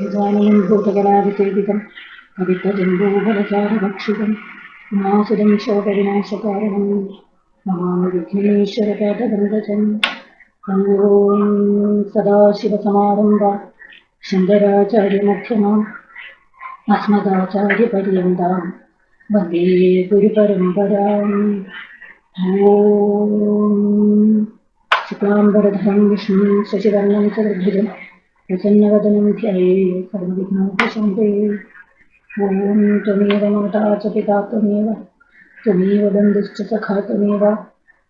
गजाननं भूतगणाधिकेदिकम् अभितजम्बूबलचारभक्षिकम् उमासुरं शोकविनाशकारणम् नमामि विघ्नेश्वरपदगङ्गजम् ॐ शङ्कराचार्यमध्यमाम् अस्मदाचार्यपर्यन्ताम् वंदे गुरुपरम्पराम् ॐ ശുക്ലാംബരധരം വിഷ്ണു ശശിവർണം ചതുർഭുജം പ്രസന്നവദനം ധ്യയേ സർവവിഘ്നോപശാന്തേ ഓം ത്വമേവ മാതാ ച പിതാ ത്വമേവ ത്വമേവ ബന്ധുശ്ച സഖാ ത്വമേവ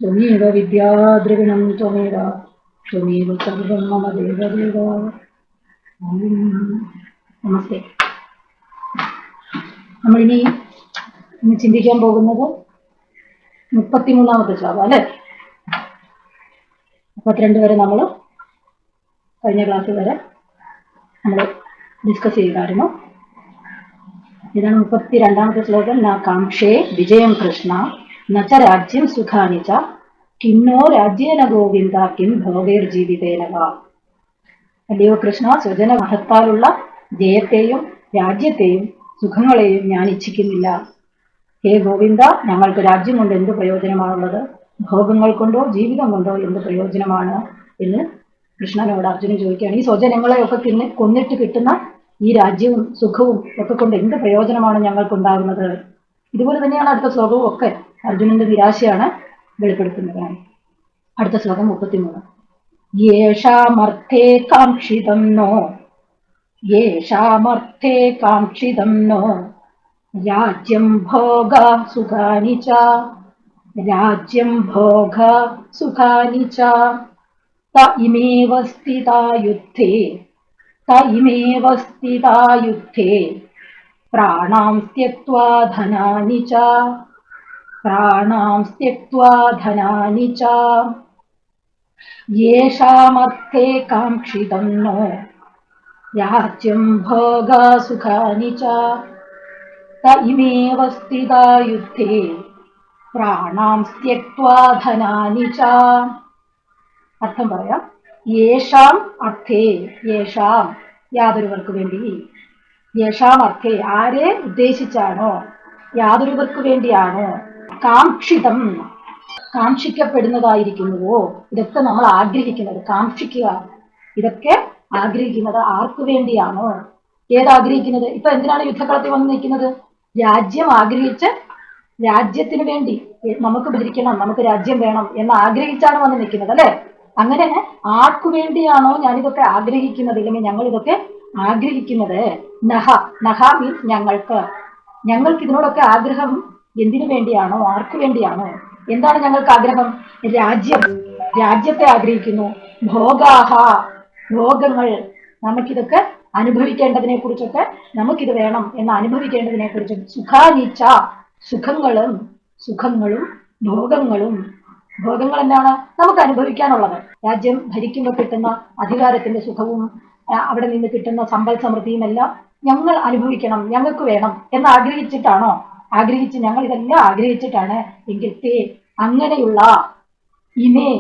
ത്വമേവ വിദ്യാദ്രവിണം ത്വമേവ ത്വമേവ സർവം മമ ദേവദേവ ഓം നമസ്തേ നമ്മളിനി ഇന്ന് ചിന്തിക്കാൻ പോകുന്നത് മുപ്പത്തിമൂന്നാമത്തെ ശ്ലോകം അല്ലേ മുപ്പത്തിരണ്ട് വരെ നമ്മൾ കഴിഞ്ഞ ക്ലാസ് വരെ നമ്മൾ ഡിസ്കസ് ചെയ്തായിരുന്നു. ഇതാണ് മുപ്പത്തി രണ്ടാമത്തെ ശ്ലോകം. ന കാക്ഷേ വിജയം കൃഷ്ണ നച്ച രാജ്യം സുഖാനിച്ച കിന്നോ രാജ്യേന ഗോവിന്ദ കിം ഭോഗേർ ജീവിതേന വാ. അല്ലയോ കൃഷ്ണ സ്വജന മഹത്താലുള്ള ജയത്തെയും രാജ്യത്തെയും സുഖങ്ങളെയും ഞാൻ ഇച്ഛിക്കുന്നില്ല. ഹേ ഗോവിന്ദ ഞങ്ങൾക്ക് രാജ്യം കൊണ്ട് എന്ത് പ്രയോജനമാണുള്ളത്? ഭോഗങ്ങൾ കൊണ്ടോ ജീവിതം കൊണ്ടോ എന്ത് പ്രയോജനമാണ് എന്ന് കൃഷ്ണനോട് അർജുനൻ ചോദിക്കുകയാണ്. ഈ സ്വജനങ്ങളെയൊക്കെ തിന്നെ കൊന്നിട്ട് കിട്ടുന്ന ഈ രാജ്യവും സുഖവും ഒക്കെ കൊണ്ട് എന്ത് പ്രയോജനമാണ് ഞങ്ങൾക്കുണ്ടാകുന്നത്? ഇതുപോലെ തന്നെയാണ് അടുത്ത ശ്ലോകവും ഒക്കെ അർജുനന്റെ നിരാശയാണ് വെളിപ്പെടുത്തുന്നത്. അടുത്ത ശ്ലോകം മുപ്പത്തിമൂന്ന്. യേഷാമർത്ഥേ കാക്ഷിതം നോ. യേഷാമർത്ഥേ കാക്ഷിതം നോ. രാജ്യം ഭോഗ സുഖാനി राज्यं भोगा सुखानि च। त इमेव स्थिता युद्धे। त इमेव स्थिता युद्धे। प्राणां त्यक्त्वा धनानि च। प्राणां त्यक्त्वा धनानि च। येषामर्थे काङ्क्षितं नो। राज्यं भोगा सुखानि च। त इमेव स्थिता युद्धे। പ്രാണാംസ്ത്യക്വാധനാനി ച. അർത്ഥം പറയാം. യേഷാം അർത്ഥേ യേഷാം യാതൊരുവർക്ക് വേണ്ടി. യേഷാം അർത്ഥേ ആരെ ഉദ്ദേശിച്ചാണോ? യാതൊരുവർക്ക് വേണ്ടിയാണോ? കാക്ഷിതം കാക്ഷിക്കപ്പെടുന്നതായിരിക്കുന്നുവോ? ഇതൊക്കെ നമ്മൾ ആഗ്രഹിക്കുന്നത് കാക്ഷിക്കുക. ഇതൊക്കെ ആഗ്രഹിക്കുന്നത് ആർക്കു വേണ്ടിയാണോ? ഏതാഗ്രഹിക്കുന്നത്? ഇപ്പൊ എന്തിനാണ് യുദ്ധക്കളത്തിൽ വന്നു നിൽക്കുന്നത്? രാജ്യം ആഗ്രഹിച്ച് രാജ്യത്തിന് വേണ്ടി നമുക്ക് ഭരിക്കണം നമുക്ക് രാജ്യം വേണം എന്ന് ആഗ്രഹിച്ചാണ് വന്ന് നിൽക്കുന്നത് അല്ലെ? അങ്ങനെ ആർക്കു വേണ്ടിയാണോ ഞാനിതൊക്കെ ആഗ്രഹിക്കുന്നത് ഇല്ലെങ്കിൽ ഞങ്ങൾ ഇതൊക്കെ ആഗ്രഹിക്കുന്നത്? നഹ നഹ മീൻസ് ഞങ്ങൾക്ക്. ഞങ്ങൾക്ക് ഇതിനോടൊക്കെ ആഗ്രഹം എന്തിനു വേണ്ടിയാണോ ആർക്കു വേണ്ടിയാണോ? എന്താണ് ഞങ്ങൾക്ക് ആഗ്രഹം? രാജ്യം. രാജ്യത്തെ ആഗ്രഹിക്കുന്നു. ഭോഗാഹ ഭോഗങ്ങൾ. നമുക്കിതൊക്കെ അനുഭവിക്കേണ്ടതിനെ കുറിച്ചൊക്കെ നമുക്കിത് വേണം എന്ന് അനുഭവിക്കേണ്ടതിനെ കുറിച്ചും സുഖാനീച്ച. സുഖങ്ങളും സുഖങ്ങളും ഭോഗങ്ങളും ഭോഗങ്ങൾ എന്താണ് നമുക്ക് അനുഭവിക്കാനുള്ളത്. രാജ്യം ഭരിക്കുമ്പോൾ കിട്ടുന്ന അധികാരത്തിന്റെ സുഖവും അവിടെ നിന്ന് കിട്ടുന്ന സമ്പൽ സമൃദ്ധിയും എല്ലാം ഞങ്ങൾ അനുഭവിക്കണം ഞങ്ങൾക്ക് വേണം എന്ന് ആഗ്രഹിച്ചിട്ടാണോ? ആഗ്രഹിച്ച് ഞങ്ങൾ ഇതെല്ലാം ആഗ്രഹിച്ചിട്ടാണ് എങ്കിൽ തേ അങ്ങനെയുള്ള ഇമേ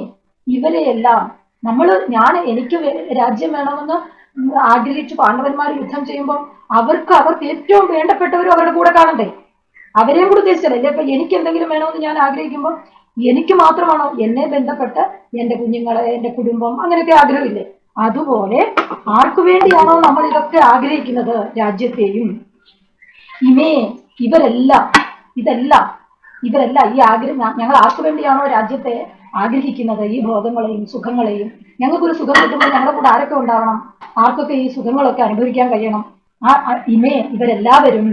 ഇവരെയെല്ലാം നമ്മൾ ഞാൻ എനിക്ക് രാജ്യം വേണമെന്ന് ആഗ്രഹിച്ച് പാണ്ഡവന്മാർ യുദ്ധം ചെയ്യുമ്പോൾ അവർക്ക് അവർക്ക് ഏറ്റവും വേണ്ടപ്പെട്ടവരും അവരുടെ കൂടെ കാണണ്ടേ? അവരെയും കൂടെ ഉദ്ദേശിച്ചല്ലേ ഇപ്പൊ എനിക്ക് എന്തെങ്കിലും വേണമെന്ന് ഞാൻ ആഗ്രഹിക്കുമ്പോൾ എനിക്ക് മാത്രമാണോ എന്നെ ബന്ധപ്പെട്ട് എന്റെ കുഞ്ഞുങ്ങളെ എന്റെ കുടുംബം അങ്ങനെയൊക്കെ ആഗ്രഹമില്ലേ? അതുപോലെ ആർക്കു വേണ്ടിയാണോ നമ്മൾ ഇതൊക്കെ ആഗ്രഹിക്കുന്നത് രാജ്യത്തെയും? ഇമേ ഇവരെല്ലാം ഇതെല്ലാം ഇവരെല്ലാം ഈ ആഗ്രഹം ഞങ്ങൾ ആർക്കു വേണ്ടിയാണോ രാജ്യത്തെ ആഗ്രഹിക്കുന്നത്? ഈ ഭോഗങ്ങളെയും സുഖങ്ങളെയും. ഞങ്ങൾക്കൊരു സുഖം കിട്ടുമ്പോൾ ഞങ്ങളുടെ കൂടെ ആരൊക്കെ ഉണ്ടാവണം? ആർക്കൊക്കെ ഈ സുഖങ്ങളൊക്കെ അനുഭവിക്കാൻ കഴിയണം? ആ ഇമേ ഇവരെല്ലാവരും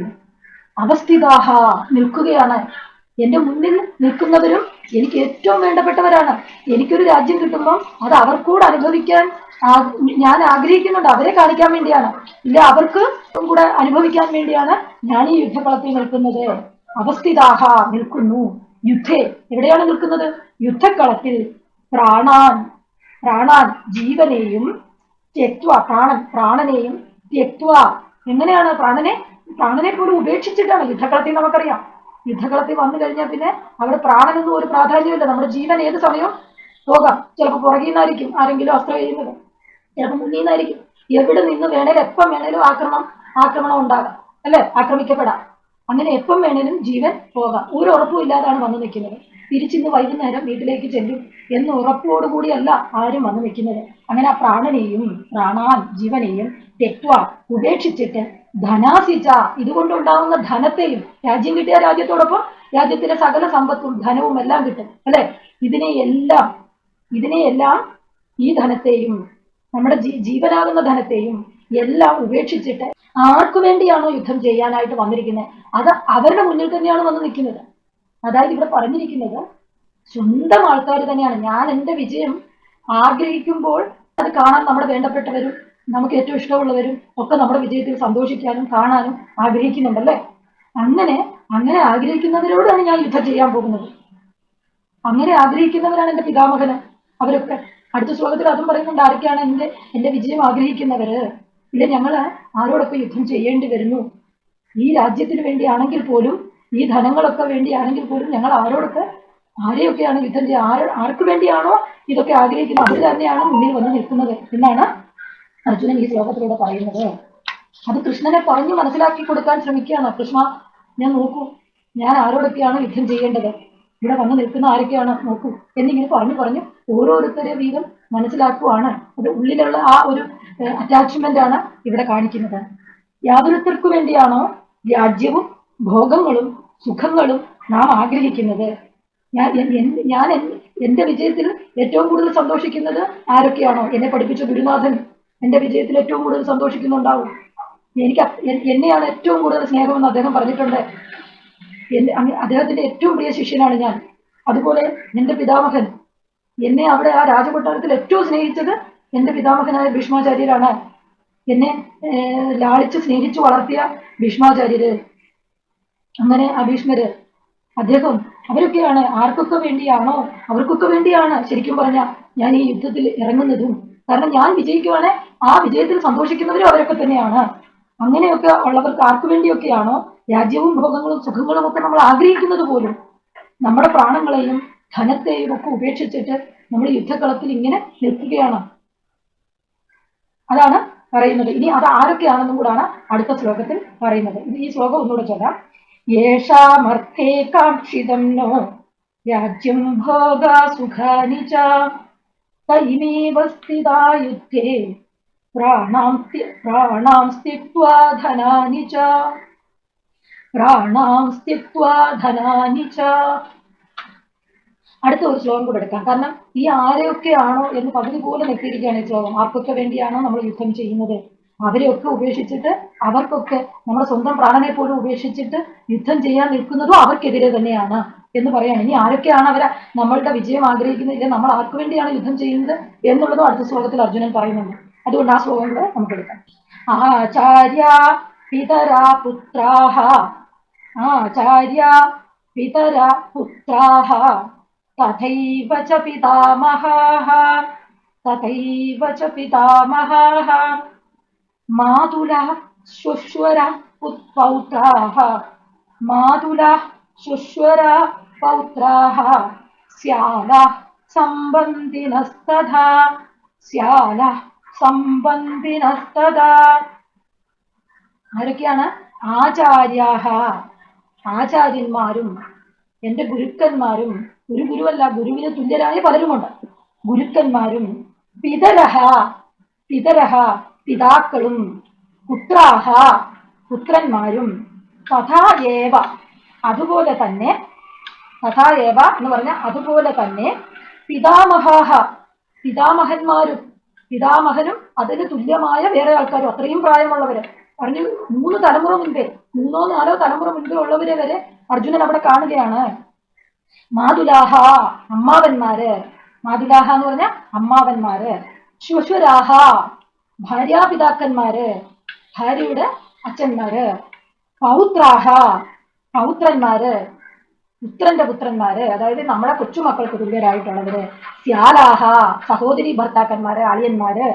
അവസ്ഥിതാഹ നിൽക്കുകയാണ്. എന്റെ മുന്നിൽ നിൽക്കുന്നവരും എനിക്ക് ഏറ്റവും വേണ്ടപ്പെട്ടവരാണ്. എനിക്കൊരു രാജ്യം കിട്ടുമ്പോൾ അത് അവർക്കൂടെ അനുഭവിക്കാൻ ഞാൻ ആഗ്രഹിക്കുന്നുണ്ട്. അവരെ കാണിക്കാൻ വേണ്ടിയാണ്. ഇല്ല അവർക്ക് കൂടെ അനുഭവിക്കാൻ വേണ്ടിയാണ് ഞാൻ ഈ യുദ്ധകളത്തിൽ നിൽക്കുന്നത്. അവസ്ഥിതാഹ നിൽക്കുന്നു. യുദ്ധേ എവിടെയാണ് നിൽക്കുന്നത്? യുദ്ധക്കളത്തിൽ പ്രാണാൻ പ്രാണാൻ ജീവനെയും തെക്വ പ്രാണൻ പ്രാണനെയും തെക്വ. എങ്ങനെയാണ് പ്രാണനെ? പ്രാണനെ പോലും ഉപേക്ഷിച്ചിട്ടാണ് യുദ്ധക്കളത്തിൽ നമുക്കറിയാം. യുദ്ധക്കളത്തിൽ വന്നു കഴിഞ്ഞാൽ പിന്നെ അവിടെ പ്രാണനൊന്നും ഒരു പ്രാധാന്യമില്ല നമ്മുടെ ജീവൻ ഏത് സമയവും പോകാം. ചിലപ്പോൾ പുറകിൽ നിന്നായിരിക്കും ആരെങ്കിലും അസ്ത്രം ചെയ്യുന്നത് ചിലപ്പോൾ മുന്നിൽ നിന്നായിരിക്കും. എവിടെ നിന്ന് വേണേലും എപ്പം വേണേലും ആക്രമണം ആക്രമണം ഉണ്ടാകാം. അല്ലെ? ആക്രമിക്കപ്പെടാം. അങ്ങനെ എപ്പം വേണേലും ജീവൻ പോകാം. ഒരു ഉറപ്പും ഇല്ലാതാണ് വന്നു നിൽക്കുന്നത്. തിരിച്ചിന്ന് വൈകുന്നേരം വീട്ടിലേക്ക് ചെല്ലും എന്ന് ഉറപ്പോടുകൂടിയല്ല ആരും വന്നു നിൽക്കുന്നത്. അങ്ങനെ ആ പ്രാണനെയും പ്രാണാൻ ജീവനെയും തെറ്റുവാൻ ഉപേക്ഷിച്ചിട്ട് ധനാസിച്ച. ഇതുകൊണ്ടുണ്ടാവുന്ന ധനത്തെയും രാജ്യം കിട്ടിയ രാജ്യത്തോടൊപ്പം രാജ്യത്തിന്റെ സകല സമ്പത്തും ധനവും എല്ലാം കിട്ടും അല്ലെ? ഇതിനെയെല്ലാം ഇതിനെയെല്ലാം ഈ ധനത്തെയും നമ്മുടെ ജീവനാകുന്ന ധനത്തെയും എല്ലാം ഉപേക്ഷിച്ചിട്ട് ആർക്കു വേണ്ടിയാണോ യുദ്ധം ചെയ്യാനായിട്ട് വന്നിരിക്കുന്നത് അത് അവരുടെ മുന്നിൽ തന്നെയാണ് വന്ന് നിൽക്കുന്നത്. അതായത് ഇവിടെ പറഞ്ഞിരിക്കുന്നത് സ്വന്തം ആൾക്കാർ തന്നെയാണ്. ഞാൻ എന്റെ വിജയം ആഗ്രഹിക്കുമ്പോൾ അത് കാണാൻ നമ്മുടെ വേണ്ടപ്പെട്ടവരും നമുക്ക് ഏറ്റവും ഇഷ്ടമുള്ളവരും ഒക്കെ നമ്മുടെ വിജയത്തിൽ സന്തോഷിക്കാനും കാണാനും ആഗ്രഹിക്കുന്നുണ്ടല്ലേ? അങ്ങനെ അങ്ങനെ ആഗ്രഹിക്കുന്നവരോടാണ് ഞാൻ യുദ്ധം ചെയ്യാൻ പോകുന്നത്. അങ്ങനെ ആഗ്രഹിക്കുന്നവരാണ് എന്റെ പിതാമഹന്. അവരൊക്കെ അടുത്ത ശ്ലോകത്തിൽ അതും പറയുന്നുണ്ട് ആരൊക്കെയാണ് എന്റെ എന്റെ വിജയം ആഗ്രഹിക്കുന്നവര്? ഇല്ല ഞങ്ങൾ ആരോടൊക്കെ യുദ്ധം ചെയ്യേണ്ടി വരുന്നു. ഈ രാജ്യത്തിന് വേണ്ടിയാണെങ്കിൽ പോലും ഈ ധനങ്ങളൊക്കെ വേണ്ടിയാണെങ്കിൽ പോലും ഞങ്ങൾ ആരോടൊക്കെ ആരെയൊക്കെയാണ് യുദ്ധം ചെയ്യുക ആര് ആർക്ക് വേണ്ടിയാണോ ഇതൊക്കെ ആഗ്രഹിക്കുന്നത്? അവർ തന്നെയാണ് മുന്നിൽ വന്ന് നിൽക്കുന്നത്. എന്നാണ് അർജുനൻ ഈ ശ്ലോകത്തിലൂടെ പറയുന്നത് അത് കൃഷ്ണനെ പറഞ്ഞു മനസ്സിലാക്കി കൊടുക്കാൻ ശ്രമിക്കുകയാണ്. കൃഷ്ണ ഞാൻ നോക്കൂ ഞാൻ ആരോടൊക്കെയാണ് യുദ്ധം ചെയ്യേണ്ടത്? ഇവിടെ വന്ന് നിൽക്കുന്ന ആരൊക്കെയാണ്? നോക്കൂ. എന്നിങ്ങനെ പറഞ്ഞു പറഞ്ഞു ഓരോരുത്തരെ വീതം മനസ്സിലാക്കുവാണ്. അത് ഉള്ളിലുള്ള ആ ഒരു അറ്റാച്ച്മെന്റ് ആണ് ഇവിടെ കാണിക്കുന്നത്. യാതൊരുത്തർക്കു വേണ്ടിയാണോ രാജ്യവും ഭോഗങ്ങളും സുഖങ്ങളും നാം ആഗ്രഹിക്കുന്നത്? ഞാൻ ഞാൻ എന്റെ വിജയത്തിൽ ഏറ്റവും കൂടുതൽ സന്തോഷിക്കുന്നത് ആരൊക്കെയാണോ? എന്നെ പഠിപ്പിച്ച ഗുരുനാഥൻ എന്റെ വിജയത്തിൽ ഏറ്റവും കൂടുതൽ സന്തോഷിക്കുന്നുണ്ടാവും. എനിക്ക് എന്നെയാണ് ഏറ്റവും കൂടുതൽ സ്നേഹമെന്ന് അദ്ദേഹം പറഞ്ഞിട്ടുണ്ട്. അദ്ദേഹത്തിന്റെ ഏറ്റവും പ്രിയ ശിഷ്യനാണ് ഞാൻ. അതുപോലെ എന്റെ പിതാമഹൻ എന്നെ അവിടെ ആ രാജകൊട്ടാരത്തിൽ ഏറ്റവും സ്നേഹിച്ചത് എന്റെ പിതാമഹനായ ഭീഷ്മാചാര്യരാണ്. എന്നെ ലാളിച്ച് സ്നേഹിച്ചു വളർത്തിയ ഭീഷ്മാചാര്യര്. അങ്ങനെ ആ ഭീഷ്മര് അദ്ദേഹം അവരൊക്കെയാണ് ആർക്കൊക്കെ വേണ്ടിയാണോ അവർക്കൊക്കെ വേണ്ടിയാണ് ശരിക്കും പറഞ്ഞ ഞാൻ ഈ യുദ്ധത്തിൽ ഇറങ്ങുന്നതും കാരണം ഞാൻ വിജയിക്കുവാണെ ആ വിജയത്തിൽ സന്തോഷിക്കുന്നവരും അവരൊക്കെ തന്നെയാണ്. അങ്ങനെയൊക്കെ ഉള്ളവർക്ക് ആർക്കു വേണ്ടിയൊക്കെയാണോ രാജ്യവും ഭോഗങ്ങളും സുഖങ്ങളും ഒക്കെ നമ്മൾ ആഗ്രഹിക്കുന്നത് പോലും? നമ്മുടെ പ്രാണങ്ങളെയും ധനത്തെയും ഒക്കെ ഉപേക്ഷിച്ചിട്ട് നമ്മൾ യുദ്ധക്കളത്തിൽ ഇങ്ങനെ നിൽക്കുകയാണ്. അതാണ് പറയുന്നത്. ഇനി അത് ആരൊക്കെയാണെന്നും കൂടാണ് അടുത്ത ശ്ലോകത്തിൽ പറയുന്നത്. ഇത് ഈ ശ്ലോകം ഒന്നുകൂടെ ചൊല്ലാം. യേഷാമർത്ഥേ കാക്ഷിതം നോ രാജ്യം ഭോഗ സുഖാനി ച തൈമേവ स्थिता युद्धे സ്ഥി- പ്രാണാം धनानि च പ്രാണാം അടുത്ത ഒരു ശ്ലോകം കൂടെ എടുക്കാം. കാരണം ഈ ആരെയൊക്കെയാണോ എന്ന് പകുതി പോലെ നിർത്തിയിരിക്കുകയാണ് ഈ ശ്ലോകം. ആർക്കൊക്കെ വേണ്ടിയാണോ നമ്മൾ യുദ്ധം ചെയ്യുന്നത്? അവരെയൊക്കെ ഉപേക്ഷിച്ചിട്ട് അവർക്കൊക്കെ നമ്മുടെ സ്വന്തം പ്രാണനെ പോലും ഉപേക്ഷിച്ചിട്ട് യുദ്ധം ചെയ്യാൻ നിൽക്കുന്നതും അവർക്കെതിരെ തന്നെയാണ് എന്ന് പറയാണ്. ഇനി ആരൊക്കെയാണ് അവരെ നമ്മളുടെ വിജയം ആഗ്രഹിക്കുന്നത്? ഇല്ല നമ്മൾ ആർക്കു വേണ്ടിയാണ് യുദ്ധം ചെയ്യുന്നത് എന്നുള്ളതും അടുത്ത ശ്ലോകത്തിൽ അർജുനൻ പറയുന്നുണ്ട്. അതുകൊണ്ട് ആ ശ്ലോകം കൂടെ നമുക്ക് എടുക്കാം. ആചാര്യ പിതരാ പുത്രാഹ. ആചാര്യ പിതരാ പുത്രാഹ. തഥൈവ ച പിതാമഹാഹ. തഥൈവ ച പിതാമഹാः മാതുലः ശുശ്വര പൗത്രാः മാതുലः ശുശ്വര പൗത്രാः സ്യാലः सम्बन्धिनस्तथा സ്യാലः सम्बन्धिनस्तथा ആരൊക്കെയാണ് ആചാര്യാഹ ആചാര്യന്മാരും എന്റെ ഗുരുക്കന്മാരും ഒരു ഗുരുവല്ല ഗുരുവിന് തുല്യരായ പലരുമുണ്ട് ഗുരുക്കന്മാരും പിതരഹ പിതരഹ പിതാക്കളും പുത്രാഹ പുത്രന്മാരും തഥാ അതുപോലെ തന്നെ തഥാ എന്ന് പറഞ്ഞ അതുപോലെ തന്നെ പിതാമഹാഹ. പിതാമഹന്മാരും പിതാമഹനും അതിന് തുല്യമായ വേറെ ആൾക്കാരും അത്രയും പ്രായമുള്ളവര്. പറഞ്ഞു മൂന്ന് തലമുറ മുൻപേ മൂന്നോ നാലോ തലമുറ മുൻപേ ഉള്ളവരെ വരെ അർജുനൻ അവിടെ കാണുകയാണ്. മാതുലാഹ അമ്മാവന്മാര്. മാതുലാഹ എന്ന് പറഞ്ഞ അമ്മാവന്മാര്. ശ്വശുരാഹ ഭാര്യാപിതാക്കന്മാര് ഭാര്യയുടെ അച്ഛന്മാര് പൗത്രാഹ പൗത്രന്മാര് പുത്രന്റെ പുത്രന്മാര് അതായത് നമ്മുടെ കൊച്ചുമക്കൾക്ക് തുല്യരായിട്ടുള്ളവര് സ്യാലാഹ സഹോദരി ഭർത്താക്കന്മാര് അളിയന്മാര്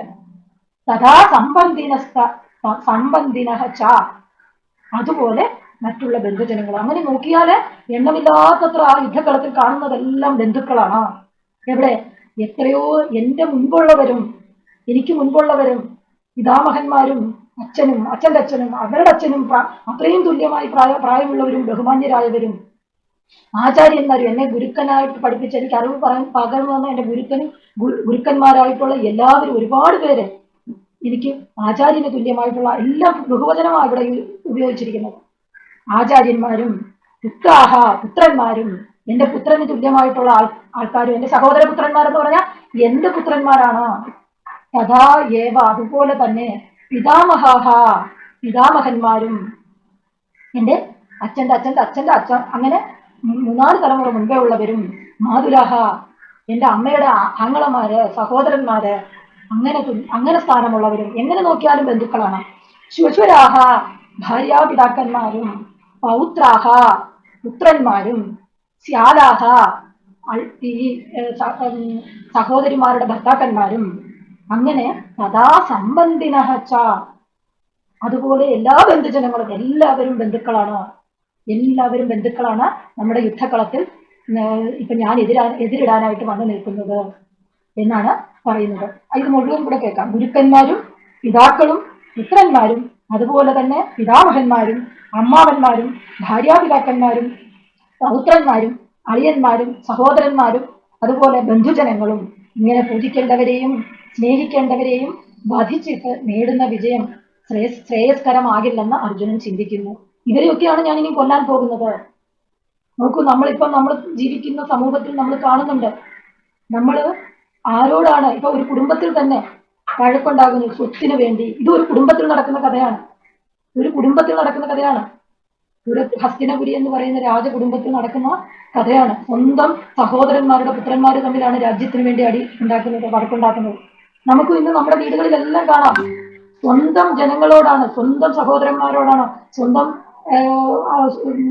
തഥാ സംബന്ധിനസ്ത സമ്പന്തിന ച. അതുപോലെ മറ്റുള്ള ബന്ധുജനങ്ങൾ അങ്ങനെ നോക്കിയാൽ എണ്ണമില്ലാത്തത്ര ആ യുദ്ധക്കളത്തിൽ കാണുന്നതെല്ലാം ബന്ധുക്കളാണ്. എവിടെ? എത്രയോ എന്റെ മുൻപുള്ളവരും എനിക്ക് മുൻപുള്ളവരും പിതാമഹന്മാരും അച്ഛനും അച്ഛന്റെ അച്ഛനും അവരുടെ അച്ഛനും അത്രയും തുല്യമായി പ്രായ പ്രായമുള്ളവരും ബഹുമാന്യരായവരും. ആചാര്യന്മാരും എന്നെ ഗുരുക്കനായിട്ട് പഠിപ്പിച്ച് എനിക്ക് അറിവ് പറയാൻ പകർന്നു തന്ന എന്റെ ഗുരുക്കനും ഗുരുക്കന്മാരായിട്ടുള്ള എല്ലാവരും ഒരുപാട് പേര് എനിക്ക് ആചാര്യന് തുല്യമായിട്ടുള്ള എല്ലാ ബഹുവചനമാണ് ഇവിടെ ഉപയോഗിച്ചിരിക്കുന്നത്. ആചാര്യന്മാരും പുത്രാഹ പുത്രന്മാരും എന്റെ പുത്രന് തുല്യമായിട്ടുള്ള ആൾ ആൾക്കാരും എന്റെ സഹോദര പുത്രന്മാരെന്ന് പറഞ്ഞാൽ എന്റെ പുത്രന്മാരാണ്. തഥാ ഏവ അതുപോലെ തന്നെ പിതാമഹാഹ പിതാമഹന്മാരും. എന്റെ അച്ഛന്റെ അച്ഛന്റെ അച്ഛന്റെ അച്ഛൻ അങ്ങനെ മൂന്നാൽ തലമുറ മുൻപേ ഉള്ളവരും മാതുരാഹ എന്റെ അമ്മയുടെ ആങ്ങളമാര് സഹോദരന്മാര് അങ്ങനെ അങ്ങനെ സ്ഥാനമുള്ളവരും. എങ്ങനെ നോക്കിയാലും ബന്ധുക്കളാണ്. ശ്വശുരാഹ ഭാര്യാപിതാക്കന്മാരും പൗത്രാഹ പുത്രന്മാരും സ്യാലാഹ ഈ സഹോദരിമാരുടെ ഭർത്താക്കന്മാരും അങ്ങനെ സദാ സംബന്ധിനഹ അതുപോലെ എല്ലാ ബന്ധുജനങ്ങളും എല്ലാവരും ബന്ധുക്കളാണ്. എല്ലാവരും ബന്ധുക്കളാണ് നമ്മുടെ യുദ്ധക്കളത്തിൽ ഇപ്പൊ ഞാൻ എതിരാ എതിരിടാനായിട്ട് വന്നു നിൽക്കുന്നത് എന്നാണ് പറയുന്നത്. ഇത് മുഴുവൻ കൂടെ കേൾക്കാം. ഗുരുക്കന്മാരും പിതാക്കളും പുത്രന്മാരും അതുപോലെ തന്നെ പിതാമഹന്മാരും അമ്മാവന്മാരും ഭാര്യാപിതാക്കന്മാരും പൗത്രന്മാരും അളിയന്മാരും സഹോദരന്മാരും അതുപോലെ ബന്ധുജനങ്ങളും ഇങ്ങനെ പൂജിക്കേണ്ടവരെയും സ്നേഹിക്കേണ്ടവരെയും വധിച്ചിട്ട് നേടുന്ന വിജയം ശ്രേയസ് ശ്രേയസ്കരമാകില്ലെന്ന് അർജുനൻ ചിന്തിക്കുന്നു. ഇവരെയൊക്കെയാണ് ഞാൻ ഇനി കൊല്ലാൻ പോകുന്നത്. നോക്കൂ നമ്മളിപ്പം നമ്മൾ ജീവിക്കുന്ന സമൂഹത്തിൽ നമ്മൾ കാണുന്നുണ്ട്. നമ്മൾ ആരോടാണ് ഇപ്പൊ ഒരു കുടുംബത്തിൽ തന്നെ വഴക്കുണ്ടാകുന്നു സ്വത്തിന് വേണ്ടി. ഇത് ഒരു കുടുംബത്തിൽ നടക്കുന്ന കഥയാണ്. ഒരു കുടുംബത്തിൽ നടക്കുന്ന കഥയാണ്. ഒരു ഹസ്തിനപുരി എന്ന് പറയുന്ന രാജകുടുംബത്തിൽ നടക്കുന്ന കഥയാണ്. സ്വന്തം സഹോദരന്മാരുടെ പുത്രന്മാർ തമ്മിലാണ് രാജ്യത്തിന് വേണ്ടി അടി ഉണ്ടാക്കുന്നത് വഴക്കുണ്ടാക്കുന്നത്. നമുക്ക് ഇന്ന് നമ്മുടെ വീടുകളിലെല്ലാം കാണാം. സ്വന്തം ജനങ്ങളോടാണ് സ്വന്തം സഹോദരന്മാരോടാണ് സ്വന്തം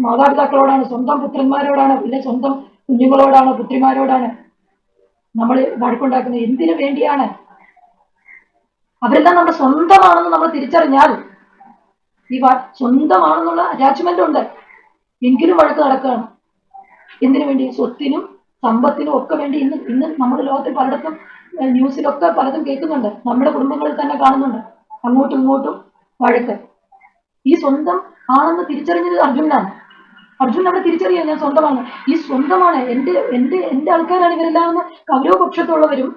മാതാപിതാക്കളോടാണ് സ്വന്തം പുത്രന്മാരോടാണ് പിന്നെ സ്വന്തം കുഞ്ഞുങ്ങളോടാണ് പുത്രിമാരോടാണ് നമ്മൾ വഴക്കുണ്ടാക്കുന്നത്. എന്തിനു വേണ്ടിയാണ്? അവരെല്ലാം നമ്മുടെ സ്വന്തമാണെന്ന് നമ്മൾ തിരിച്ചറിഞ്ഞാൽ ഈ വാ സ്വന്തമാണെന്നുള്ള അറ്റാച്ച്മെന്റ് ഉണ്ട്. എങ്കിലും വഴക്ക് നടക്കുകയാണ്. എന്തിനു വേണ്ടി? സ്വത്തിനും സമ്പത്തിനും ഒക്കെ വേണ്ടി ഇന്ന് ഇന്ന് നമ്മുടെ ലോകത്തിൽ പലയിടത്തും ന്യൂസിലൊക്കെ പലതും കേൾക്കുന്നുണ്ട്. നമ്മുടെ കുടുംബങ്ങളിൽ തന്നെ കാണുന്നുണ്ട്. അങ്ങോട്ടും ഇങ്ങോട്ടും വഴക്ക്. ഈ സ്വന്തം ആണെന്ന് തിരിച്ചറിഞ്ഞത് അർജുനാണ് അർജുൻ അവിടെ തിരിച്ചറിയാൻ ഞാൻ സ്വന്തമാണ്. ഈ സ്വന്തമാണ് എന്റെ എന്റെ എന്റെ ആൾക്കാരാണ് കൗരവ പക്ഷത്തുള്ളവരും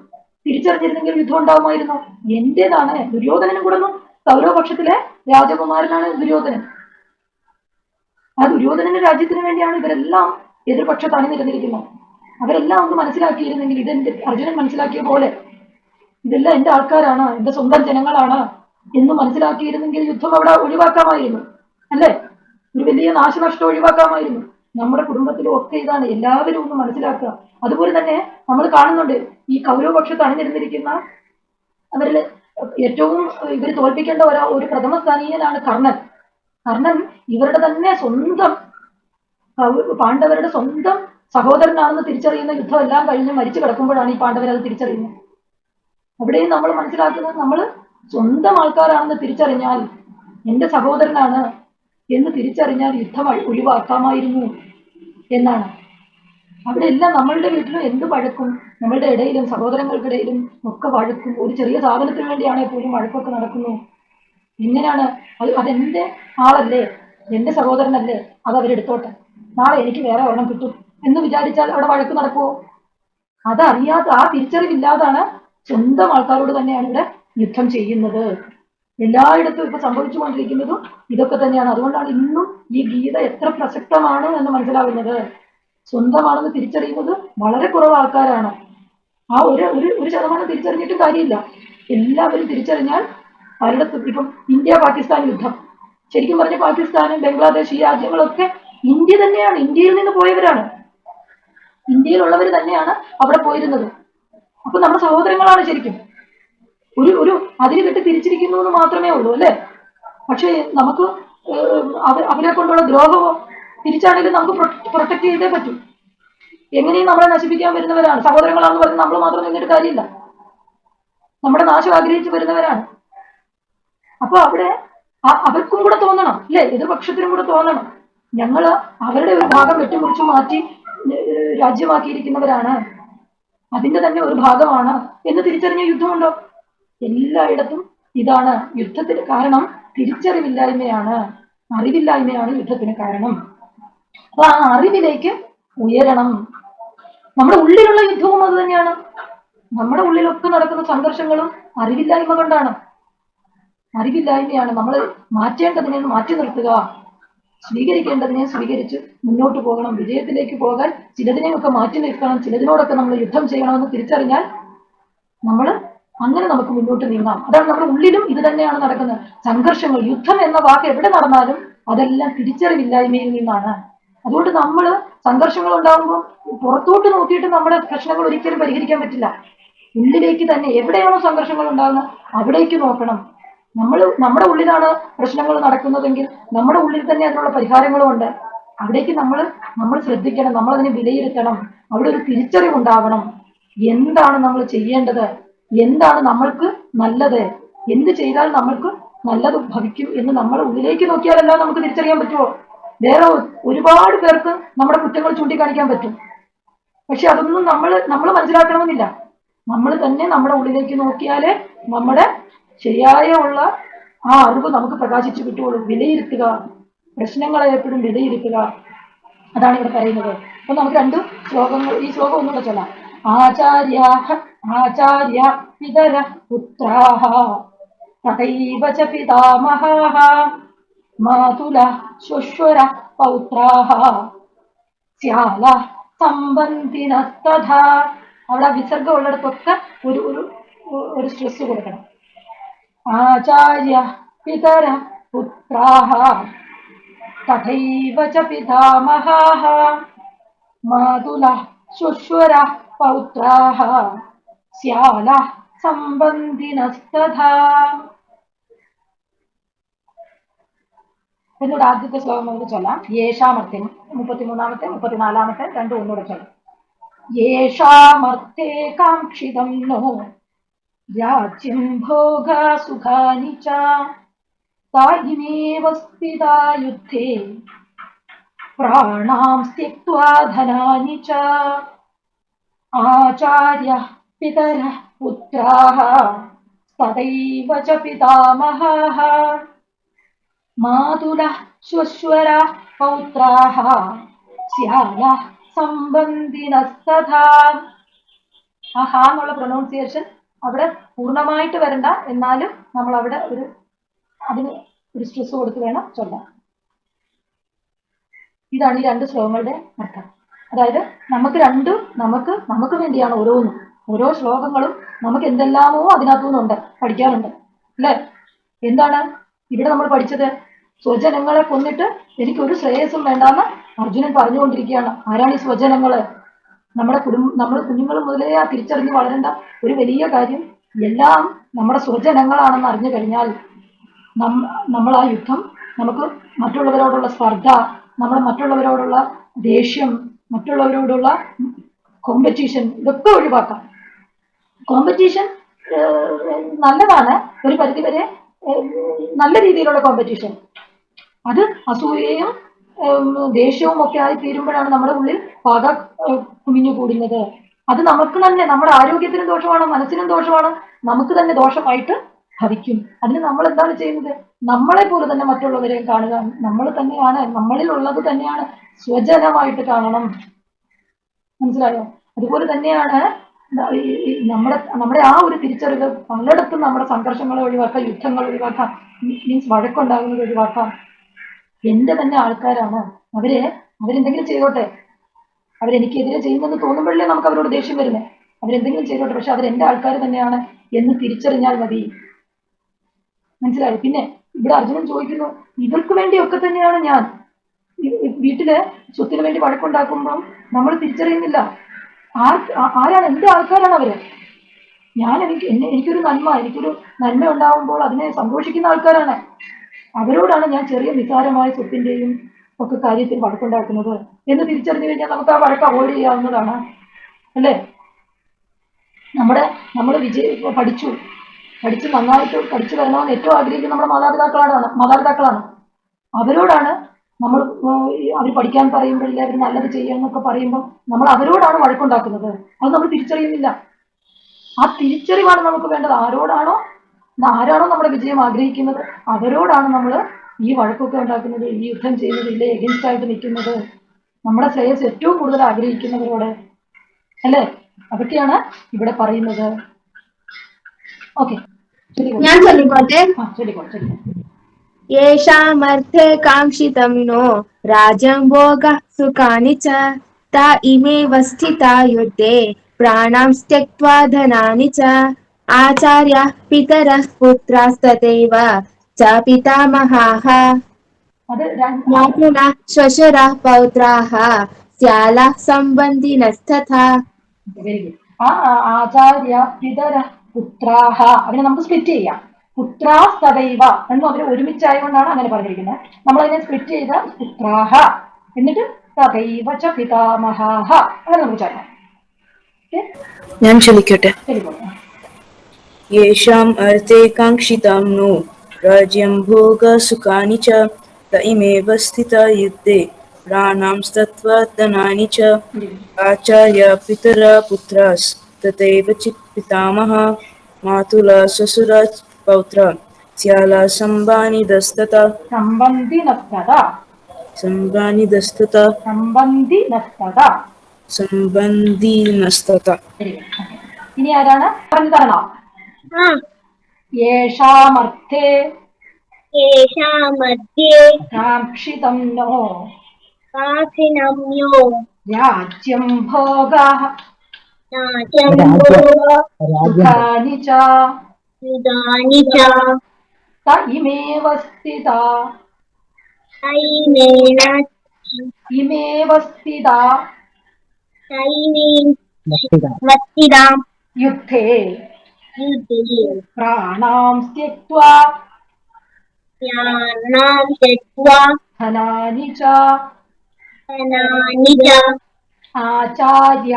തിരിച്ചറിഞ്ഞിരുന്നെങ്കിൽ യുദ്ധം ഉണ്ടാവുമായിരുന്നു. എന്റേതാണ് ദുര്യോധനനും കൂടെ ഒന്നും കൗരവ പക്ഷത്തിലെ രാജകുമാരനാണ് ദുര്യോധനൻ. ആ ദുര്യോധനന്റെ രാജ്യത്തിന് വേണ്ടിയാണ് ഇവരെല്ലാം എതിർപക്ഷത്താണ് നിലനിൽക്കുന്നത്. അവരെല്ലാം ഒന്ന് മനസ്സിലാക്കിയിരുന്നെങ്കിൽ ഇതെന്റെ അർജുനൻ മനസ്സിലാക്കിയ പോലെ ഇതെല്ലാം എന്റെ ആൾക്കാരാണ് എന്റെ സ്വന്തം ജനങ്ങളാണ് എന്ന് മനസ്സിലാക്കിയിരുന്നെങ്കിൽ യുദ്ധം അവിടെ ഒഴിവാക്കാമായിരുന്നു അല്ലേ? ഒരു വലിയ നാശനഷ്ടം ഒഴിവാക്കാമായിരുന്നു. നമ്മുടെ കുടുംബത്തിലും ഒക്കെ ഇതാണ് എല്ലാവരും ഒന്ന് മനസ്സിലാക്കുക. അതുപോലെ തന്നെ നമ്മൾ കാണുന്നുണ്ട് ഈ കൗരവപക്ഷത്ത് അണിനിരുന്നിരിക്കുന്ന അവരിൽ ഏറ്റവും ഇവർ തോൽപ്പിക്കേണ്ട ഒരാ ഒരു പ്രഥമ സ്ഥാനീയനാണ് കർണൻ. കർണൻ ഇവരുടെ തന്നെ സ്വന്തം പാണ്ഡവരുടെ സ്വന്തം സഹോദരനാണെന്ന് തിരിച്ചറിയുന്ന യുദ്ധം എല്ലാം കഴിഞ്ഞ് മരിച്ചു കിടക്കുമ്പോഴാണ് ഈ പാണ്ഡവർ അത് തിരിച്ചറിയുന്നത്. അവിടെയും നമ്മൾ മനസ്സിലാക്കുന്നത് നമ്മൾ സ്വന്തം ആൾക്കാരാണെന്ന് തിരിച്ചറിഞ്ഞാൽ എന്റെ സഹോദരനാണ് എന്ന് തിരിച്ചറിഞ്ഞാൽ യുദ്ധം ഒഴി- ഒഴിവാക്കാമായിരുന്നു എന്നാണ്. അവിടെ എല്ലാം നമ്മളുടെ വീട്ടിലും എന്ത് വഴക്കും നമ്മളുടെ ഇടയിലും സഹോദരങ്ങൾക്കിടയിലും ഒക്കെ വഴക്കും. ഒരു ചെറിയ സാധനത്തിന് വേണ്ടിയാണെങ്കിൽ പോലും വഴക്കൊക്കെ നടക്കുന്നു. എങ്ങനെയാണ് അത് അതെന്റെ ആളല്ലേ? എന്റെ സഹോദരനല്ലേ? അത് അവരെടുത്തോട്ടെ. നാളെ എനിക്ക് വേറെ ഒരെണ്ണം കിട്ടും എന്ന് വിചാരിച്ചാൽ അവിടെ വഴക്ക് നടക്കുമോ അതറിയാത്ത ആ തിരിച്ചറിവില്ലാതാണ് സ്വന്തം ആൾക്കാരോട് തന്നെയാണ് ഇവിടെ യുദ്ധം ചെയ്യുന്നത്. എല്ലായിടത്തും ഇപ്പൊ സംഭവിച്ചുകൊണ്ടിരിക്കുന്നതും ഇതൊക്കെ തന്നെയാണ്. അതുകൊണ്ടാണ് ഇന്നും ഈ ഗീത എത്ര പ്രസക്തമാണ് എന്ന് മനസ്സിലാകുന്നത് സ്വന്തമാണെന്ന് തിരിച്ചറിയുന്നത് വളരെ കുറവ് ആൾക്കാരാണ്. ആ ഒരു ഒരു ഒരു ശതമാനം തിരിച്ചറിഞ്ഞിട്ടും കാര്യമില്ല. എല്ലാവരും തിരിച്ചറിഞ്ഞാൽ പലയിടത്തും ഇപ്പം ഇന്ത്യ പാകിസ്ഥാൻ യുദ്ധം. ശരിക്കും പറഞ്ഞ പാകിസ്ഥാനും ബംഗ്ലാദേശ് ഈ രാജ്യങ്ങളൊക്കെ ഇന്ത്യ തന്നെയാണ് ഇന്ത്യയിൽ നിന്ന് പോയവരാണ്. ഇന്ത്യയിലുള്ളവർ തന്നെയാണ് അവിടെ പോയിരുന്നത്. അപ്പൊ നമ്മുടെ സഹോദരങ്ങളാണ് ശരിക്കും. ഒരു ഒരു അതിര് കെട്ടി തിരിച്ചിരിക്കുന്നു എന്ന് മാത്രമേ ഉള്ളൂ അല്ലെ? പക്ഷേ നമുക്ക് അവരെ കൊണ്ടുള്ള ദ്രോഹമോ തിരിച്ചാണെങ്കിലും നമുക്ക് പ്രൊട്ടക്ട് ചെയ്തേ പറ്റൂ. എങ്ങനെയും നമ്മളെ നശിപ്പിക്കാൻ വരുന്നവരാണ്. സഹോദരങ്ങളാണെന്ന് പറഞ്ഞ് നമ്മൾ മാത്രം നിന്നിട്ട് കാര്യമില്ല. നമ്മുടെ നാശം ആഗ്രഹിച്ച് വരുന്നവരാണ്. അപ്പൊ അവിടെ അവർക്കും കൂടെ തോന്നണം അല്ലേ? എതിർപക്ഷത്തിനും കൂടെ തോന്നണം. ഞങ്ങൾ അവരുടെ ഒരു ഭാഗം വെട്ടിമുറിച്ച് മാറ്റി രാജ്യമാക്കിയിരിക്കുന്നവരാണ്. അതിന്റെ തന്നെ ഒരു ഭാഗമാണ്. എന്ന് തിരിച്ചറിഞ്ഞ യുദ്ധമുണ്ടോ? എല്ലായിടത്തും ഇതാണ് യുദ്ധത്തിന് കാരണം. തിരിച്ചറിവില്ലായ്മയാണ് അറിവില്ലായ്മയാണ് യുദ്ധത്തിന് കാരണം. അപ്പൊ ആ അറിവിലേക്ക് ഉയരണം. നമ്മുടെ ഉള്ളിലുള്ള യുദ്ധവും അത് തന്നെയാണ്. നമ്മുടെ ഉള്ളിലൊക്കെ നടക്കുന്ന സംഘർഷങ്ങളും അറിവില്ലായ്മ കൊണ്ടാണ്. അറിവില്ലായ്മയാണ്. നമ്മൾ മാറ്റേണ്ടതിനെ മാറ്റി നിർത്തുക. സ്വീകരിക്കേണ്ടതിനെ സ്വീകരിച്ച് മുന്നോട്ട് പോകണം. വിജയത്തിലേക്ക് പോകാൻ ചിലതിനെയൊക്കെ മാറ്റി നിൽക്കണം. ചിലതിനോടൊക്കെ നമ്മൾ യുദ്ധം ചെയ്യണമെന്ന് തിരിച്ചറിഞ്ഞാൽ നമ്മൾ അങ്ങനെ നമുക്ക് മുന്നോട്ട് നീങ്ങാം. അതാണ് നമ്മുടെ ഉള്ളിലും ഇത് തന്നെയാണ് നടക്കുന്നത്. സംഘർഷങ്ങൾ യുദ്ധം എന്ന വാക്ക് എവിടെ നടന്നാലും അതെല്ലാം തിരിച്ചറിവില്ലായ്മയിൽ നിന്നാണ്. അതുകൊണ്ട് നമ്മൾ സംഘർഷങ്ങൾ ഉണ്ടാകുമ്പോൾ പുറത്തോട്ട് നോക്കിയിട്ട് നമ്മുടെ പ്രശ്നങ്ങൾ ഒരിക്കലും പരിഹരിക്കാൻ പറ്റില്ല. ഉള്ളിലേക്ക് തന്നെ എവിടെയാണോ സംഘർഷങ്ങൾ ഉണ്ടാകുന്നത് അവിടേക്ക് നോക്കണം. നമ്മൾ നമ്മുടെ ഉള്ളിലാണ് പ്രശ്നങ്ങൾ നടക്കുന്നതെങ്കിൽ നമ്മുടെ ഉള്ളിൽ തന്നെ അതിനുള്ള പരിഹാരങ്ങളും ഉണ്ട്. അവിടേക്ക് നമ്മൾ നമ്മൾ ശ്രദ്ധിക്കണം നമ്മൾ അതിനെ വിലയിരുത്തണം. അവിടെ ഒരു തിരിച്ചറിവുണ്ടാവണം. എന്താണ് നമ്മൾ ചെയ്യേണ്ടത്? എന്താണ് നമ്മൾക്ക് നല്ലത്? എന്ത് ചെയ്താൽ നമ്മൾക്ക് നല്ലത് ഭവിക്കും എന്ന് നമ്മൾ ഉള്ളിലേക്ക് നോക്കിയാലല്ല നമുക്ക് തിരിച്ചറിയാൻ പറ്റുമോ വേറെ ഒരുപാട് പേർക്ക് നമ്മുടെ കുറ്റങ്ങൾ ചൂണ്ടിക്കാണിക്കാൻ പറ്റും. പക്ഷെ അതൊന്നും നമ്മൾ നമ്മൾ മനസ്സിലാക്കണമെന്നില്ല. നമ്മൾ തന്നെ നമ്മുടെ ഉള്ളിലേക്ക് നോക്കിയാലേ നമ്മുടെ ശരിയായ ഉള്ള ആ അറിവ് നമുക്ക് പ്രകാശിച്ചു കിട്ടുകയുള്ളൂ. വിലയിരുത്തുക. പ്രശ്നങ്ങളെ എപ്പോഴും വിലയിരുത്തുക. അതാണ് ഇവിടെ പറയുന്നത്. അപ്പൊ നമുക്ക് രണ്ട് ശ്ലോകങ്ങൾ ഈ ശ്ലോകം ഒന്നുകൂടെ ചൊല്ലാം. ആചാര്യ ആചാര്യ പിതര പുത്രാഹ. തഥൈവ ച പിതാമഹാः മാതുല ശുശ്വര പൗത്രാഹ. സ്യാല സംബന്ധിനസ്തഥാ അവിടെ വിസർഗം ഒരു ഒരു ഒരു സ്ട്രെസ് കൊടുക്കണം. ആചാര്യ പിതര പുത്രാഹ. തഥൈവ ച പിതാമഹാः മാതുല ശുശ്വര പൗത്രാഹ. സ്യാല സംബന്ധിനസ്തഥാ എന്നോട് ആദ്യത്തെ ശ്ലോകം നമുക്ക് ചൊല്ലാം. യേശാമർത്തി മുപ്പത്തിമൂന്നാമത്തെ മുപ്പത്തിനാലാമത്തെ രണ്ടും ഒന്നുകൂടെ ചൊല്ലാം. യേഷാമർത്ഥേ കാക്ഷിതം നോ. രാജ്യം ഭോഗസുഖാനി സുഖാനി ച. തായിമേവ സ്ഥിതാ യുദ്ധേ. പ്രാണാം സ്ത്യക്വാ ധനാനി ച. ആചാര്യ പിതര പുത്രാः. തഥൈവ ച പിതാമഹാः. മാതുല ശ്വശ്വര പൗത്രാः സ്യാല സംബന്ധിനസ്തഥാ. എന്നുള്ള പ്രൊനൗൺസിയേഷൻ അവിടെ പൂർണമായിട്ട് വരണ്ട. എന്നാലും നമ്മൾ അവിടെ ഒരു അതിന് ഒരു സ്ട്രെസ് കൊടുത്ത് വേണം ചൊല്ലാൻ. ഇതാണ് ഈ രണ്ട് ശ്ലോകങ്ങളുടെ അർത്ഥം. അതായത് നമുക്ക് രണ്ടും നമുക്ക് നമുക്ക് വേണ്ടിയാണ് ഓരോന്നും. ഓരോ ശ്ലോകങ്ങളും നമുക്ക് എന്തെല്ലാമോ അതിനകത്തു നിന്നുണ്ട് പഠിക്കാനുണ്ട്. അല്ലേ? എന്താണ്? ഇവിടെ നമ്മൾ പഠിച്ചത് സ്വജനങ്ങളെ കൊന്നിട്ട് എനിക്ക് ഒരു ശ്രേയസ്സും വേണ്ടാന്ന് അർജുനൻ പറഞ്ഞുകൊണ്ടിരിക്കുകയാണ്. ആരാണ് ഈ സ്വജനങ്ങൾ? നമ്മുടെ കുടുംബ നമ്മുടെ കുഞ്ഞുങ്ങൾ മുതലേ ആ തിരിച്ചറിഞ്ഞ് വളരേണ്ട ഒരു വലിയ കാര്യം എല്ലാം നമ്മുടെ സ്വജനങ്ങളാണെന്ന് അറിഞ്ഞു കഴിഞ്ഞാൽ നമ്മൾ ആ യുദ്ധം നമുക്ക് മറ്റുള്ളവരോടുള്ള സ്പർദ്ധ നമ്മൾ മറ്റുള്ളവരോടുള്ള ദേഷ്യം മറ്റുള്ളവരോടുള്ള കോമ്പറ്റീഷൻ ഇതൊക്കെ ഒഴിവാക്കാം. കോമ്പറ്റീഷൻ നല്ലതാണ്. ഒരു പരിധിവരെ നല്ല രീതിയിലുള്ള കോമ്പറ്റീഷൻ അത് അസൂയയും ദേഷ്യവും ഒക്കെ ആയി തീരുമ്പോഴാണ് നമ്മുടെ ഉള്ളിൽ പക കുമിഞ്ഞു കൂടുന്നത്. അത് നമുക്ക് തന്നെ നമ്മുടെ ആരോഗ്യത്തിനും ദോഷമാണ് മനസ്സിനും ദോഷമാണ് നമുക്ക് തന്നെ ദോഷമായിട്ട് ഭവിക്കും. അതിന് നമ്മൾ എന്താണ് ചെയ്യുന്നത്? നമ്മളെ പോലെ തന്നെ മറ്റുള്ളവരെ കാണുക. നമ്മൾ തന്നെയാണ് നമ്മളിൽ ഉള്ളത് തന്നെയാണ് സ്വജനമായിട്ട് കാണണം. മനസ്സിലായോ? അതുപോലെ തന്നെയാണ് നമ്മുടെ നമ്മുടെ ആ ഒരു തിരിച്ചറിവ് പലയിടത്തും നമ്മുടെ സംഘർഷങ്ങളെ ഒഴിവാക്കാം യുദ്ധങ്ങൾ ഒഴിവാക്കാം മീൻസ് വഴക്കുണ്ടാകുന്നത് ഒഴിവാക്കാം. എന്റെ തന്നെ ആൾക്കാരാണ്. അവരെ അവരെന്തെങ്കിലും ചെയ്തോട്ടെ. അവരെനിക്കെതിരെ ചെയ്യുന്നതെന്ന് തോന്നുമ്പോഴല്ലേ നമുക്ക് അവരോട് ദേഷ്യം വരുന്നത് അവരെന്തെങ്കിലും ചെയ്തോട്ടെ. പക്ഷെ അവരെന്റെ ആൾക്കാർ തന്നെയാണ് എന്ന് തിരിച്ചറിഞ്ഞാൽ മതി. മനസ്സിലായി? പിന്നെ ഇവിടെ അർജുനൻ ചോദിക്കുന്നു ഇവർക്ക് വേണ്ടിയൊക്കെ തന്നെയാണ് ഞാൻ. വീട്ടിൽ സ്വത്തിന് വേണ്ടി വഴക്കുണ്ടാക്കുമ്പം നമ്മൾ തിരിച്ചറിയുന്നില്ല. ആരാണ്? എന്ത് ആൾക്കാരാണ് അവർ. ഞാൻ എനിക്ക് എന്നെ എനിക്കൊരു നന്മ എനിക്കൊരു നന്മ ഉണ്ടാവുമ്പോൾ അതിനെ സന്തോഷിക്കുന്ന ആൾക്കാരാണ്. അവരോടാണ് ഞാൻ ചെറിയ നിസാരമായ സ്വത്തിന്റെയും ഒക്കെ കാര്യത്തിൽ വഴക്കുണ്ടാക്കുന്നത്. എന്ന് തിരിച്ചറിഞ്ഞു കഴിഞ്ഞാൽ നമുക്ക് ആ വഴക്ക് അവോയ്ഡ് ചെയ്യാവുന്നതാണ്. അല്ലേ? നമ്മുടെ നമ്മൾ വിജയ പഠിച്ചു. പഠിച്ച് നന്നായിട്ട് പഠിച്ചു വരണമെന്ന് ഏറ്റവും ആഗ്രഹിക്കുന്ന നമ്മുടെ മാതാപിതാക്കളാണ് മാതാപിതാക്കളാണ്. അവരോടാണ് നമ്മൾ അവർ പഠിക്കാൻ പറയുമ്പോഴില്ല അവർ നല്ലത് ചെയ്യാന്നൊക്കെ പറയുമ്പോൾ നമ്മൾ അവരോടാണ് വഴക്കുണ്ടാക്കുന്നത്? അത് നമ്മൾ തിരിച്ചറിയുന്നില്ല. ആ തിരിച്ചറിവാണ് നമുക്ക് വേണ്ടത്. ആരോടാണോ ആരാണോ നമ്മുടെ വിജയം ആഗ്രഹിക്കുന്നത് അവരോടാണ് നമ്മൾ ഈ വഴക്കൊക്കെ ഉണ്ടാക്കുന്നത് ഈ യുദ്ധം ചെയ്യുന്നത് ഇല്ലേ എഗൻസ്റ്റ് ആയിട്ട് നിൽക്കുന്നത്. നമ്മുടെ ശ്രേയസ് ഏറ്റവും കൂടുതൽ ആഗ്രഹിക്കുന്നവരോട്. അല്ലേ? അതൊക്കെയാണ് ഇവിടെ പറയുന്നത്. ഓക്കെ. ഞാൻ ചൊല്ലിക്കോട്ടെ? ആ ചൊല്ലിക്കോ ചൊല്ലിക്കോ. येषामर्थे काङ्क्षितं नो राज्यं भोगः सुखानि च त इमेव स्थिता युद्धे प्राणां त्यक्त्वा धनानि च आचार्यः पितरः पुत्रास्तथैव च पितामहाः അത് രണ്ട് मातुलः श्वशुरः पौत्राः स्यालः सम्बन्धिनस्तथा വെരി ഗുഡ് ആ ആ- ആചാര്യ പിതര പുത്രാഹ അതിനെ നമുക്ക് സ്പ്ലിറ്റ് ചെയ്യാം പുത്രാസ്തൈവ എന്നും അതിൽ ഒരുമിച്ചായതുകൊണ്ടാണ് അങ്ങനെ പറഞ്ഞിരിക്കുന്നത്. നമ്മൾ അതിനെ സ്പ്ലിറ്റ് ചെയ്ത പുത്രാഹ. എന്നിട്ട് തദൈവ ച പിതാമഹാഹ. അങ്ങനെ നമുക്ക് ചൊല്ലാം ഞാൻ ക്ഷമിക്കട്ടെ. യേശാം അർത്ഥേകാംക്ഷിതാം നോ. രാജ്യം ഭോഗ സുഖാനി ച. തൈമേവ സ്ഥിത യുദ്ധേ പ്രാണാംസ്തത്വധനാനി ച. ആചാര്യ പിതര പുത്രാസ്. തഥൈവ ചിത് പിതാമഹ. മാതുല സസുര चित् पितामहा मातुला स्वसुरा पौत्र स्याला सम्बानिदस्तता സംബന്ധി നസ്തത सम्बानिदस्तता സംബന്ധി നസ്തത सम्बन्धिनस्तता വെരി ഗുഡ് ഓക്കെ ഇനി ആരാണ് പറഞ്ഞു തരണോ യേഷാമർത്ഥേ येषामध्ये കാക്ഷിതം നോ काठिनम्यो രാജ്യം ഭോഗः नाट्यम्भो സുഖാനി ച युधानि च इमेव स्थिता तैमेन इमेव स्थिता तैमेन युद्धे। युद्धे। प्राणां त्यक्त्वा। ज्ञानां त्यक्त्वा। धनानि च। धनानि च। आचार्य।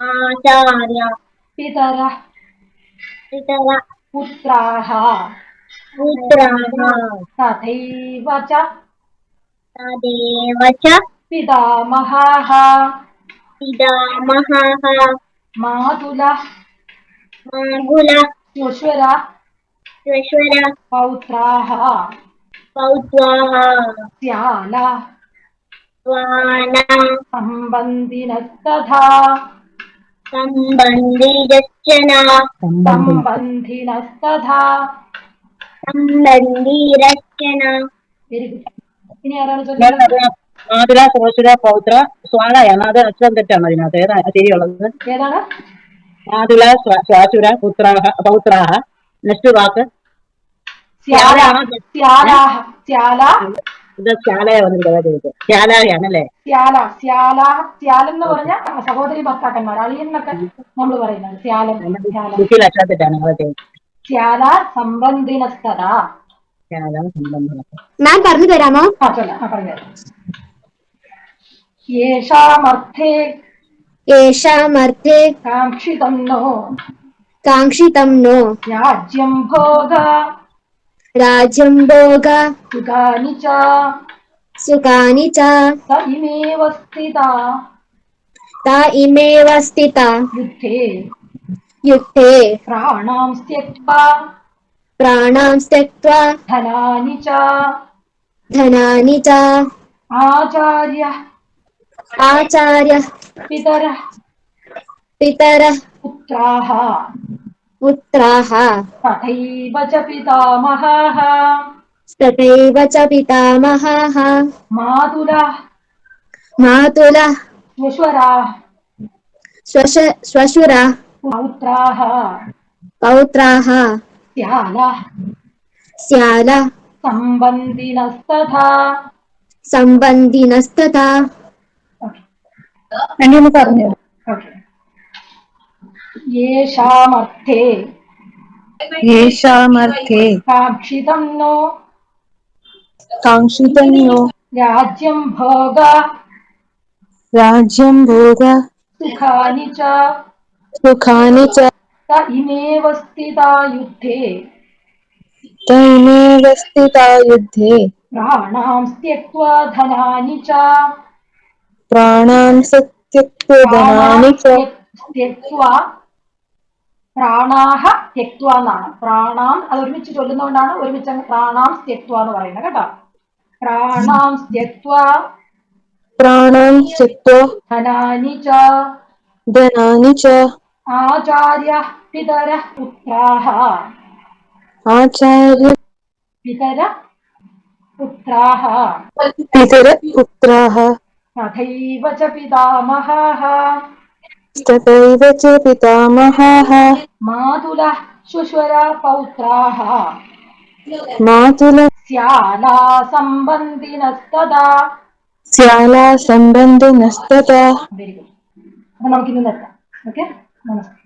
आचार्य। पितरः। पितर। पुत्राः। पुत्राः। तथैव च। तदेव च। पितामहाः। पितामहः। मातुलः। मागुलः श्वशुरः श्वशुर पौत्राः। पौत्राः। स्याला स्वाना सम्बन्धिनस्तथा। सम्बन्धिरचना सम्बन्धिनस्तथा सम्बन्धिरचना വെരി ഗുഡ് ഇനി ആരാണ് ചൊല്ലുന്നത് മാതൃ മാതൃ സോശുര പൗത്ര സ്വാളയാണ് അത് അക്ഷരം തെറ്റാണ് അതിനകത്ത് ഏതാ ശരിയുള്ളത് ഏതാണ് മാതുല ശ്വാസുര പുത്രാഹ പൗത്രാഹ നെക്സ്റ്റ് വാക്ക് സ്യാല സ്യാലാഹ സ്യാല ഇത് ശ്യാലയ വന്നിട്ട് ശ്യാലയാണല്ലേ ശ്യാല ശ്യാല ശ്യാലം എന്ന് പറഞ്ഞ സഹോദരി ഭർത്താക്കന്മാർ അളിയൻ എന്നൊക്കെ നമ്മൾ പറയുന്നത് ശ്യാലം. ശ്യാല ശ്യാല സംബന്ധിനസ്ഥത. ശ്യാല സംബന്ധിനസ്ഥ മാം പറഞ്ഞു തരാമോ? യേഷാമർത്ഥേ യേഷാമർത്ഥേ കാക്ഷിതം നോ. കാക്ഷിതം നോ. രാജ്യം ഭോഗ. రాజ్యం భోగ సుఖాని చ సుఖాని చ. త ఇమేవ త ఇమేవ స్థిత యుద్ధే యుక్తే ప్రాణాం త్యక్త్వా ప్రాణాం త్యక్త్వా ధనాని చ ధనాని చ. ఆచార్య ఆచార్య. పితర పితర. పుత్రాः. पुत्राः तथैव च पितामहाः तथैव च पितामहाः मातुलः मातुलः श्वशुराः श्वश श्वशुरः पौत्राः पौत्राः स्यालः स्यालः सम्बन्धिनस्तथा सम्बन्धिनस्तथा Okay. येषामर्थे। येषामर्थे। काङ्क्षितं नो। काङ्क्षितं नो। राज्यं भोग। राज्यं भोग। सुखानि च। सुखानि च। त इमेव स्थिता युद्धे। त इमेव स्थिता युद्धे। प्राणां त्यक्त्वा धनानि च। प्राणां त्यक्त्वा धनानि च। त्यक्त्वा പ്രാണാഹ തെക്വ എന്നാണ്. പ്രാണാം അത് ഒരുമിച്ച് ചൊല്ലുന്നതുകൊണ്ടാണ് ഒരുമിച്ച് അങ്ങ് പ്രാണാം തെക്വ എന്ന് പറയുന്നത് കേട്ടോ. പ്രാണാം തെക്വ പ്രാണാം തെക്വ ധനാനി ച. ധനാനി ച. ആചാര്യ പിതര പുത്രാഹ. ആചാര്യ പിതര പുത്രാഹ. പിതര പുത്രാഹ. തഥൈവ ച പിതാമഹാः തഥൈവ ച പിതാമഹാः മാതുല ശുശ്വര പൗത്രാः മാതുല സ്യാലാ സംബന്ധിനസ്തദാ സ്യാലാ സംബന്ധിനസ്തത വെരി ഗുഡ് അപ്പൊ നമുക്കിന്ന് നിർത്താം. ഓക്കെ നമസ്കാരം.